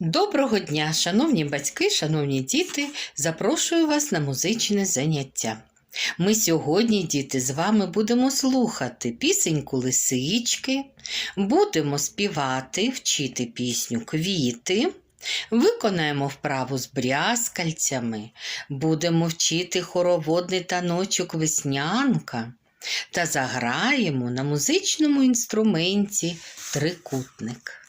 Доброго дня, шановні батьки, шановні діти, запрошую вас на музичне заняття. Ми сьогодні, діти, з вами будемо слухати пісеньку лисички, будемо співати, вчити пісню квіти, виконаємо вправу з брязкальцями, будемо вчити хороводний таночок веснянка та заграємо на музичному інструменті трикутник.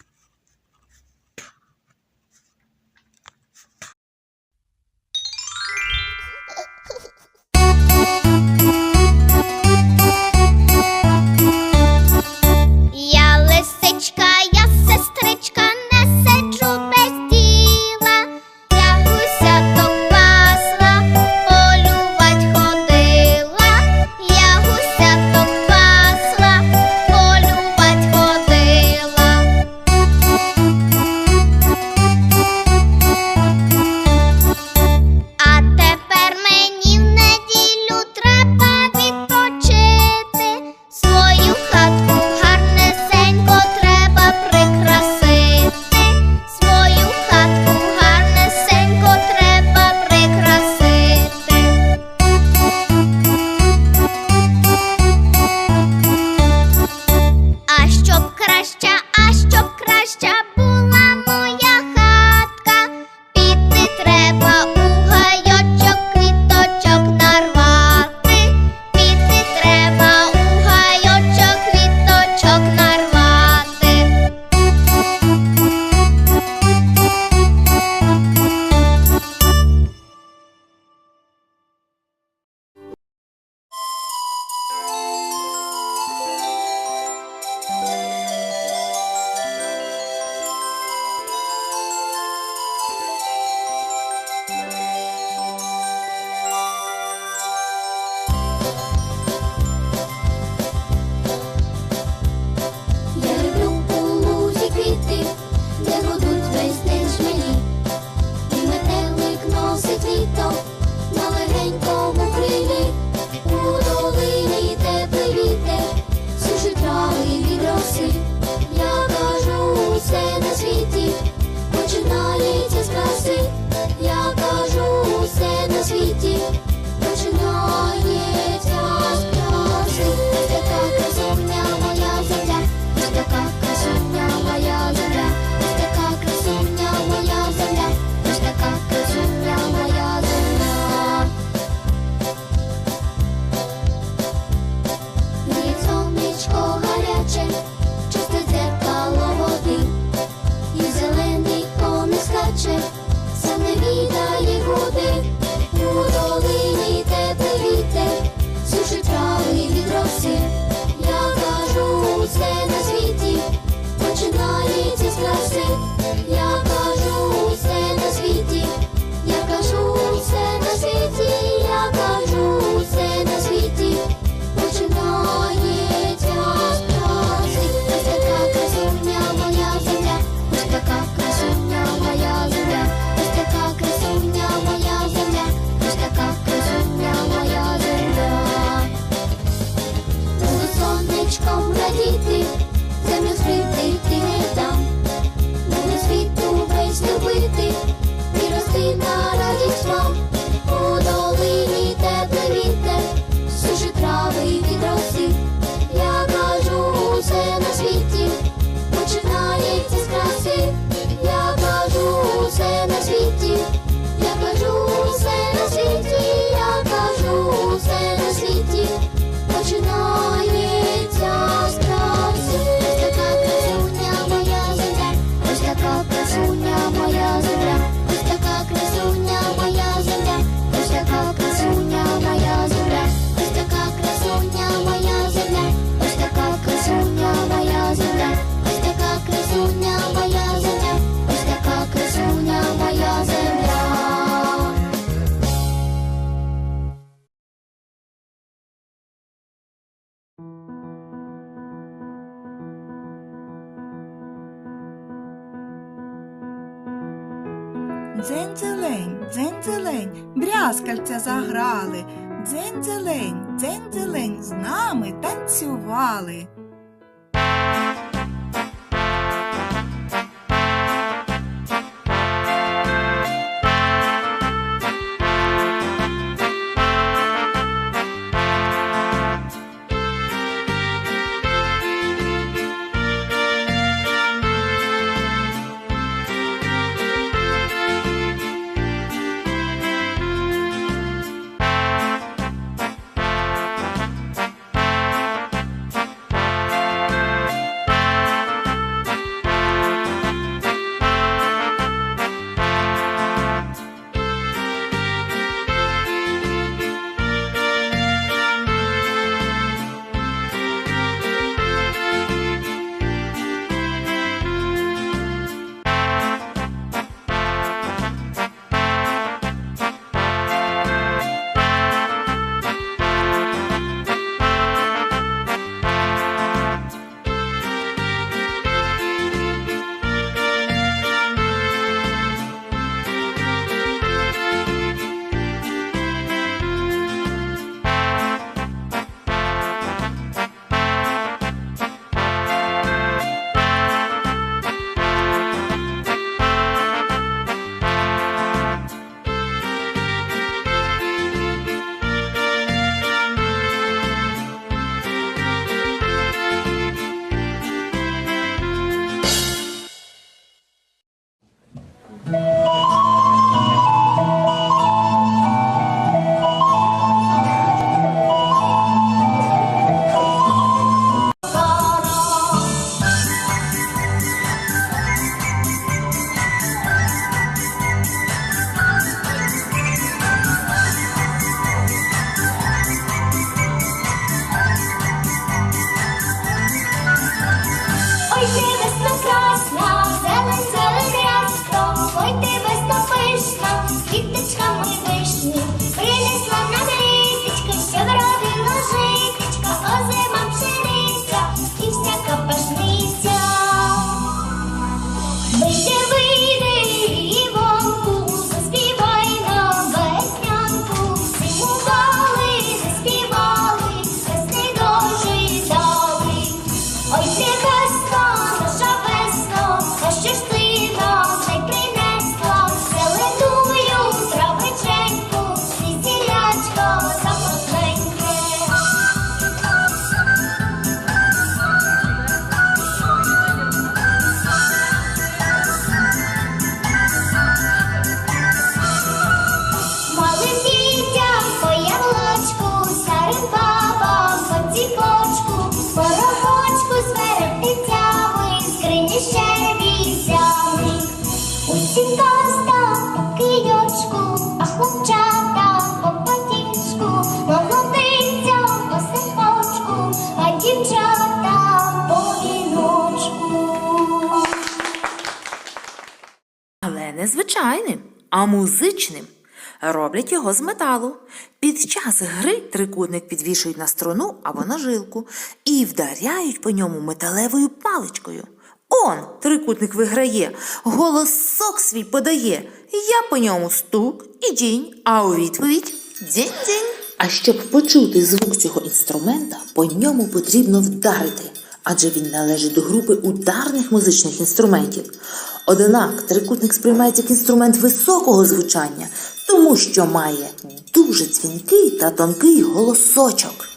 Дзень-дзелень, дзень-дзелень, брязкальця заграли, дзень-дзелень, дзень-дзелень, з нами танцювали. Звичайним, а музичним. Роблять його з металу. Під час гри трикутник підвішують на струну або на жилку і вдаряють по ньому металевою паличкою. Он трикутник виграє, голосок свій подає. Я по ньому стук і дінь, а у відповідь дзінь-дзінь. А щоб почути звук цього інструмента, по ньому потрібно вдарити, адже він належить до групи ударних музичних інструментів. Однак трикутник сприймається як інструмент високого звучання, тому що має дуже дзвінкий та тонкий голосочок.